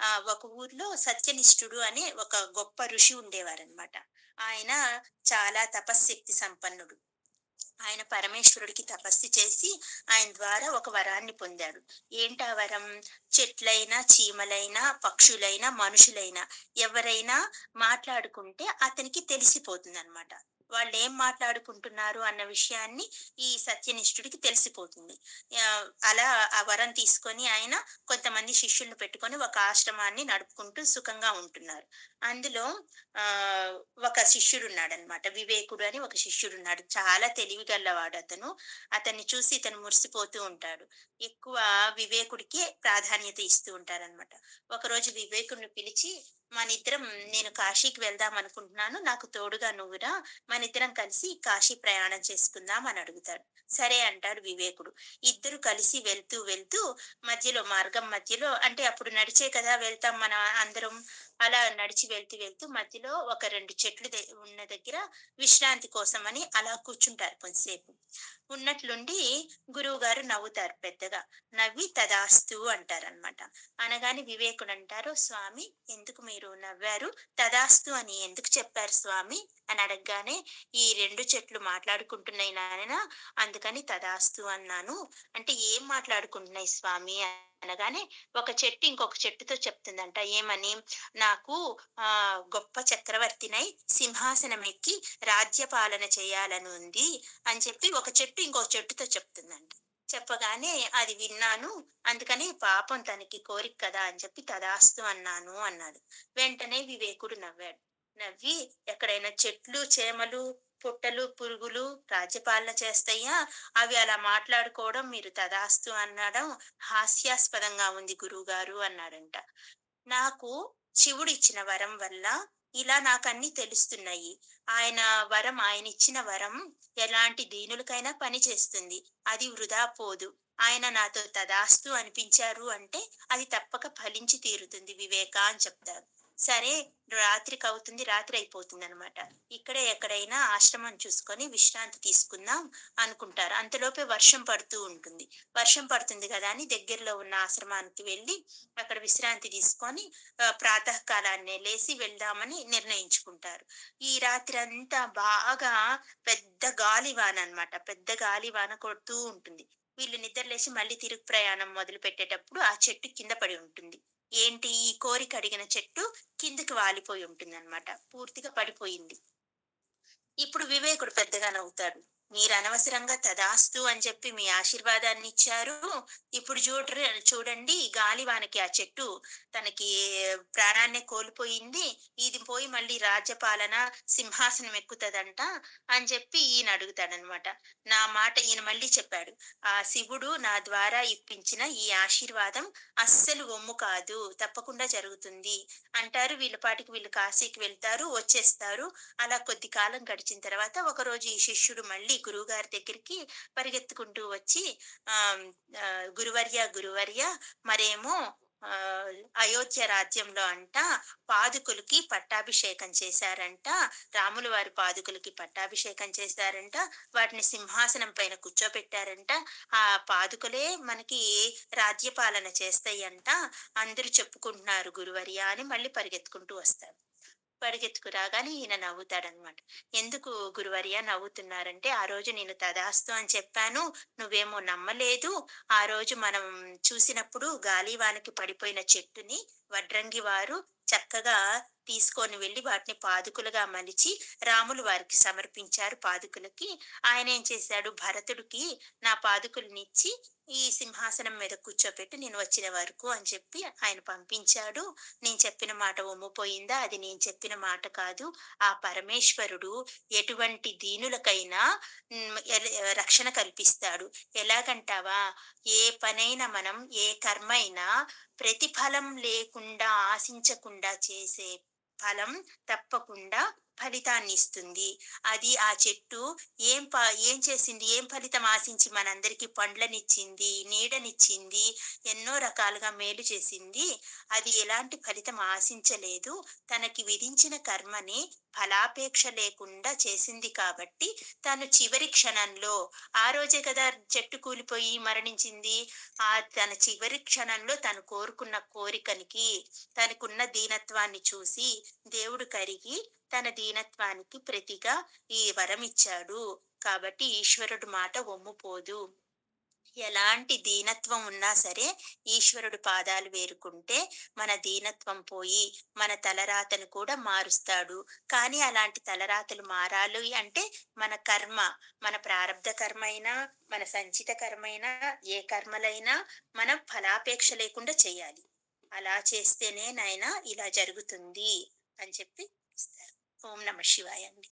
ఆ ఒక ఊర్లో సత్యనిష్ఠుడు అనే ఒక గొప్ప ఋషి ఉండేవారనమాట ఆయన చాలా తపశ్శక్తి సంపన్నుడు. ఆయన పరమేశ్వరుడికి తపస్సు చేసి ఆయన ద్వారా ఒక వరాన్ని పొందాడు. ఏంటా వరం? చెట్లైనా చీమలైనా పక్షులైనా మనుషులైనా ఎవరైనా మాట్లాడుకుంటే అతనికి తెలిసిపోతుంది అనమాట వాళ్ళు ఏం మాట్లాడుకుంటున్నారు అన్న విషయాన్ని ఈ సత్యనిష్ఠుడికి తెలిసిపోతుంది. అలా ఆ వరం తీసుకొని ఆయన కొంతమంది శిష్యులను పెట్టుకొని ఒక ఆశ్రమాన్ని నడుపుకుంటూ సుఖంగా ఉంటున్నారు. అందులో ఆ ఒక శిష్యుడు ఉన్నాడు అనమాట వివేకుడు అని ఒక శిష్యుడు ఉన్నాడు చాలా తెలివి అతను. అతన్ని చూసి ఇతను మురిసిపోతూ ఉంటాడు. ఎక్కువ వివేకుడికే ప్రాధాన్యత ఇస్తూ ఉంటారనమాట ఒకరోజు వివేకుడిని పిలిచి మన ఇద్దరం నేను కాశీకి వెళ్దాం అనుకుంటున్నాను. నాకు తోడుగా నువ్వురా మన ఇద్దరం కలిసి కాశీ ప్రయాణం చేసుకుందాం అని అడుగుతాడు. సరే అంటాడు వివేకుడు. ఇద్దరు కలిసి వెళ్తూ వెళ్తూ మధ్యలో మార్గం మధ్యలో అంటే అప్పుడు నడిచే కదా వెళ్తాం మన అందరం. అలా నడిచి వెళ్తూ వెళ్తూ మధ్యలో ఒక రెండు చెట్లు ఉన్న దగ్గర విశ్రాంతి కోసం అని అలా కూర్చుంటారు కొంతసేపు. ఉన్నట్లుండి గురువు గారు నవ్వుతారు పెద్దగా. నవ్వి తదాస్తు అంటారనమాట అనగానే వివేకుడు అంటారు స్వామి ఎందుకు మీరు నవ్వారు. తదాస్తు అని ఎందుకు చెప్పారు స్వామి? అని అడగగానే ఈ రెండు చెట్లు మాట్లాడుకుంటున్నాయి నాయన అందుకని తదాస్తు అన్నాను. అంటే ఏం మాట్లాడుకుంటున్నాయి స్వామి? అనగానే ఒక చెట్టు ఇంకొక చెట్టుతో చెప్తుందంట. ఏమని? నాకు ఆ గొప్ప చక్రవర్తినై సింహాసనం ఎక్కి రాజ్యపాలన చేయాలని ఉంది అని చెప్పి ఒక చెట్టు ఇంకొక చెట్టుతో చెప్తుందంట. చెప్పగానే అది విన్నాను. అందుకని పాపం తనకి కోరిక కదా అని చెప్పి తదాస్తు అన్నాను అన్నాడు. వెంటనే వివేకుడు నవ్వాడు. నవ్వి ఎక్కడైనా చెట్లు చేమలు పుట్టలు పురుగులు రాజ్యపాలన చేస్తాయా? అవి అలా మాట్లాడుకోవడం మీరు తదాస్తు అనడం హాస్యాస్పదంగా ఉంది గురువుగారు అన్నాడంట. నాకు శివుడు ఇచ్చిన వరం వల్ల ఇలా నాకు అన్ని తెలుస్తున్నాయి. ఆయన వరం ఆయన ఇచ్చిన వరం ఎలాంటి దీనులకైనా పని చేస్తుంది. అది వృధా పోదు. ఆయన నాతో తదాస్తు అనిపించారు అంటే అది తప్పక ఫలించి తీరుతుంది. వివేక అని చెప్తారు. సరే రాత్రికి అవుతుంది రాత్రి అయిపోతుంది అనమాట ఇక్కడే ఎక్కడైనా ఆశ్రమం చూసుకొని విశ్రాంతి తీసుకుందాం అనుకుంటారు. అంతలోపే వర్షం పడుతూ ఉంటుంది. వర్షం పడుతుంది కదా అని దగ్గరలో ఉన్న ఆశ్రమానికి వెళ్ళి అక్కడ విశ్రాంతి తీసుకొని ప్రాతకాలాన్నే లేచి వెళ్దామని నిర్ణయించుకుంటారు. ఈ రాత్రి అంతా బాగా పెద్ద గాలివాన అన్నమాట పెద్ద గాలివాన కొడుతూ ఉంటుంది. వీళ్ళు నిద్రలేసి మళ్ళీ తిరుగు ప్రయాణం మొదలు పెట్టేటప్పుడు ఆ చెట్టు కింద పడి ఉంటుంది. ఏంటి ఈ కోరిక అడిగిన చెట్టు కిందికి వాలిపోయి ఉంటుంది అనమాట పూర్తిగా పడిపోయింది. ఇప్పుడు వివేకుడు పెద్దగా నవ్వుతాడు. మీరు అనవసరంగా తదాస్తు అని చెప్పి మీ ఆశీర్వాదాన్ని ఇచ్చారు. ఇప్పుడు చూడ చూడండి గాలి గాలివానకి ఆ చెట్టు తనకి ప్రాణాన్ని కోల్పోయింది. ఇది పోయి మళ్ళీ రాజ్యపాలన సింహాసనం ఎక్కుతదంట అని చెప్పి ఈయన అడుగుతాడనమాట. నా మాట ఈయన మళ్ళీ చెప్పాడు. ఆ శివుడు నా ద్వారా ఇప్పించిన ఈ ఆశీర్వాదం అస్సలు ఒమ్ము కాదు తప్పకుండా జరుగుతుంది అంటారు. వీళ్ళ పాటికి వీళ్ళు కాశీకి వెళ్తారు వచ్చేస్తారు. అలా కొద్ది కాలం గడిచిన తర్వాత ఒక రోజు ఈ శిష్యుడు మళ్ళీ గురువు గారి దగ్గరికి పరిగెత్తుకుంటూ వచ్చి ఆ గురువర్య గురువర్య మరేమో అయోధ్య రాజ్యంలో అంట పాదుకులకి పట్టాభిషేకం చేశారంట రాముల వారి పాదుకులకి పట్టాభిషేకం చేశారంట వాటిని సింహాసనం పైన కూర్చోబెట్టారంట ఆ పాదుకలే మనకి రాజ్యపాలన చేస్తాయంట అందరూ చెప్పుకుంటున్నారు గురువర్య అని మళ్ళీ పరిగెత్తుకుంటూ వస్తారు. పరిగెత్తుకు రాగానే ఈయన నవ్వుతాడనమాట. ఎందుకు గురువర్య నవ్వుతున్నారంటే ఆ రోజు నేను తదాస్తు అని చెప్పాను నువ్వేమో నమ్మలేదు. ఆ రోజు మనం చూసినప్పుడు గాలివానకి పడిపోయిన చెట్టుని వడ్రంగి వారు చక్కగా తీసుకొని వెళ్ళి వాటిని పాదుకులుగా మలిచి రాములు వారికి సమర్పించారు పాదుకులకి. ఆయన ఏం చేశాడు? భరతుడికి నా పాదుకులనిచ్చి ఈ సింహాసనం మీద కూర్చోపెట్టి నేను వచ్చిన వరకు అని చెప్పి ఆయన పంపించాడు. నేను చెప్పిన మాట ఒమ్ముపోయిందా? అది నేను చెప్పిన మాట కాదు. ఆ పరమేశ్వరుడు ఎటువంటి దీనులకైనా రక్షణ కల్పిస్తాడు. ఎలాగంటావా? ఏ పనైనా మనం ఏ కర్మ అయినా ప్రతిఫలం లేకుండా ఆశించకుండా చేసే ఫలం తప్పకుండా ఫలితాన్ని ఇస్తుంది అది ఆ చెట్టు ఏం ప ఏం చేసింది? ఏం ఫలితం ఆశించి మనందరికీ పండ్లనిచ్చింది నీడనిచ్చింది ఎన్నో రకాలుగా మేలు చేసింది. అది ఎలాంటి ఫలితం ఆశించలేదు. తనకి విధించిన కర్మని ఫలాపేక్ష లేకుండా చేసింది కాబట్టి తను చివరి క్షణంలో ఆ రోజే కదా చెట్టు కూలిపోయి మరణించింది. ఆ తన చివరి క్షణంలో తను కోరుకున్న కోరికనికి తనకున్న దీనత్వాన్ని చూసి దేవుడు కరిగి తన దీనత్వానికి ప్రతిగా ఈ వరం ఇచ్చాడు. కాబట్టి ఈశ్వరుడు మాట ఒమ్ముపోదు. ఎలాంటి దీనత్వం ఉన్నా సరే ఈశ్వరుడు పాదాలు వేరుకుంటే మన దీనత్వం పోయి మన తలరాతను కూడా మారుస్తాడు. కానీ అలాంటి తలరాతలు మారాలి అంటే మన కర్మ మన ప్రారంధ కర్మ అయినా మన సంచిత కర్మ అయినా ఏ కర్మలైనా మనం ఫలాపేక్ష లేకుండా చేయాలి. అలా చేస్తేనే నాయన ఇలా జరుగుతుంది అని చెప్పి ఇస్తారు. ఓం నమ శివాయ అండి.